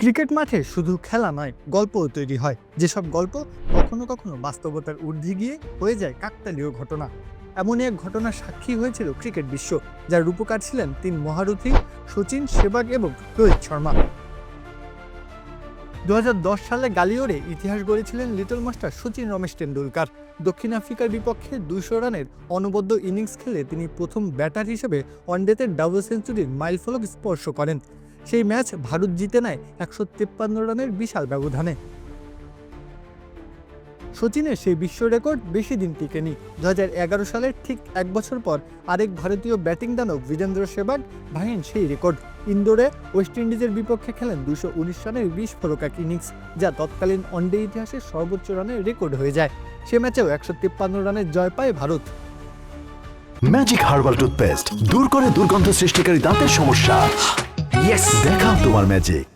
Cricket মাঠে শুধু খেলা নয়, গল্পও তৈরি হয়। যেসব গল্প কখনো কখনো বাস্তবতার ঊর্ধ্বে গিয়ে হয়ে যায় কাকতালীয় ঘটনা। এমন এক ঘটনার সাক্ষী হয়েছিল ক্রিকেট বিশ্ব, যার রূপকার ছিলেন তিন মহারথী সচিন সেবাগ এবং রোহিত শর্মা। দু হাজার দশ সালে গালিওরে ইতিহাস গড়েছিলেন লিটল মাস্টার সচিন রমেশ টেন্ডুলকার দক্ষিণ আফ্রিকার বিপক্ষে দুশো রানের অনবদ্য ইনিংস খেলে তিনি প্রথম ব্যাটার হিসেবে ওয়ানডেতে ডাবল সেঞ্চুরির মাইলফলক স্পর্শ করেন। সেই ম্যাচ ভারত জিতে নেয় একশো তেপ্পান্ন রানের বিশাল ব্যবধানে। সচিনের সেই বিশ্ব রেকর্ড বেশি দিন টিকেনি। দু এগারো সালের ঠিক এক বছর পর আরেক ভারতীয় ব্যাটিং দানব বীরেন্দ্র সেবাগ ভাঙেন সেই রেকর্ড। ইন্দোরে ওয়েস্ট ইন্ডিজের বিপক্ষে খেলেন দুশো উনিশ রানের বিস্ফোরক এক ইনিংস, যা তৎকালীন ওয়ানডে ইতিহাসের সর্বোচ্চ রানের রেকর্ড হয়ে যায়। সে ম্যাচেও একশো তিপ্পান্ন রানের জয় পায় ভারত। ম্যাজিক হার্বাল টুথপেস্ট দূর করে দুর্গন্ধ সৃষ্টিকারী দাঁতের সমস্যা। ইয়েস তোমার ম্যাজিক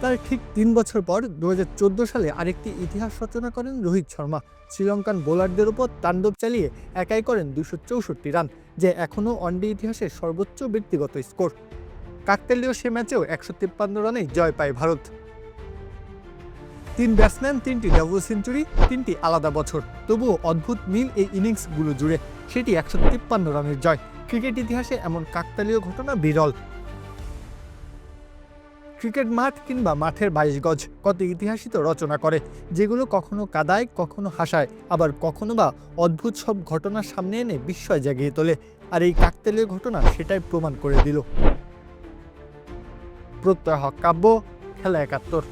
তার ঠিক তিন বছর পর দু হাজার চোদ্দ সালে আরেকটি ইতিহাস রচনা করেন রোহিত শর্মা। শ্রীলঙ্কান বোলারদের উপর তাণ্ডব চালিয়ে একাই করেন দুশো চৌষট্টি রান, যে এখনও ওয়ানডে ইতিহাসের সর্বোচ্চ ব্যক্তিগত স্কোর। কাকতালীয় সে ম্যাচেও একশো তিপ্পান্ন রানেই জয় পায় ভারত। তিন ব্যাটসম্যান, তিনটি ডাবল সেঞ্চুরি, তিনটি আলাদা বছর। তবুও অদ্ভুত মিল এই ইনিংসগুলো জুড়ে, সেটি একশো তিপ্পান্ন রানের জয়। ক্রিকেট ইতিহাসে এমন কাকতালীয় ঘটনা বিরল। ক্রিকেট মাঠ কিংবা মাঠের বাইশ গজ কত ইতিহাসই তো রচনা করে, যেগুলো কখনো কাদায়, কখনো হাসায়, আবার কখনো বা অদ্ভুত সব ঘটনার সামনে এনে বিস্ময় জাগিয়ে তোলে। আর এই কাকতেলের ঘটনা সেটাই প্রমাণ করে দিল। প্রত্যয় হক কাব্য, খেলা একাত্তর।